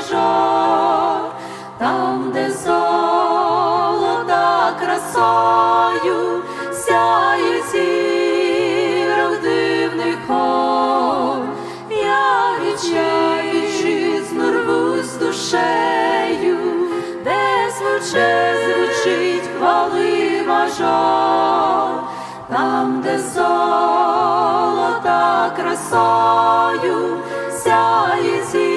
стежок, там, де золота красою сяє зірок дивний хор, я вітчизну рву з душею, де звуче, звучить хвали мажор, там, де золота красою сяє зірок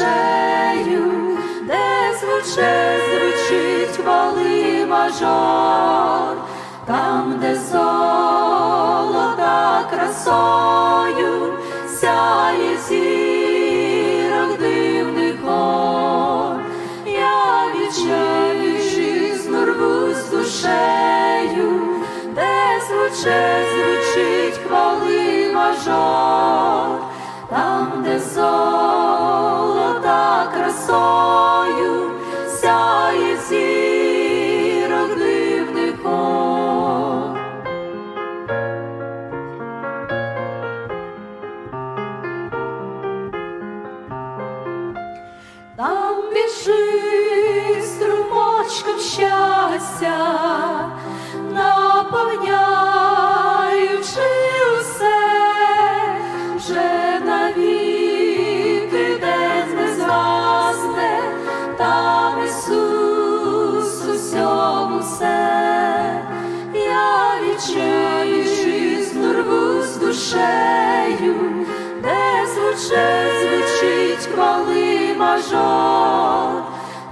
душею, де звучить, звучить хвали мажор, там, де золота красою сяє зірок дивний хор. Я відчаю вітчизну рвусь душею, де звучить, звучить хвали мажор, сяє сірок дивних хор. Там біжи струмочком щастя, душею, де звучить, звучить хвали мажор,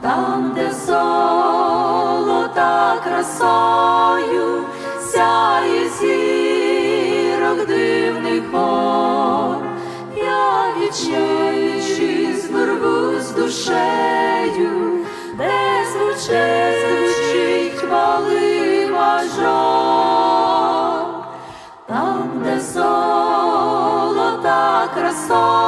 там, де золота красою сяє зірок дивний хор. Я вітчизну рву з душею, our song.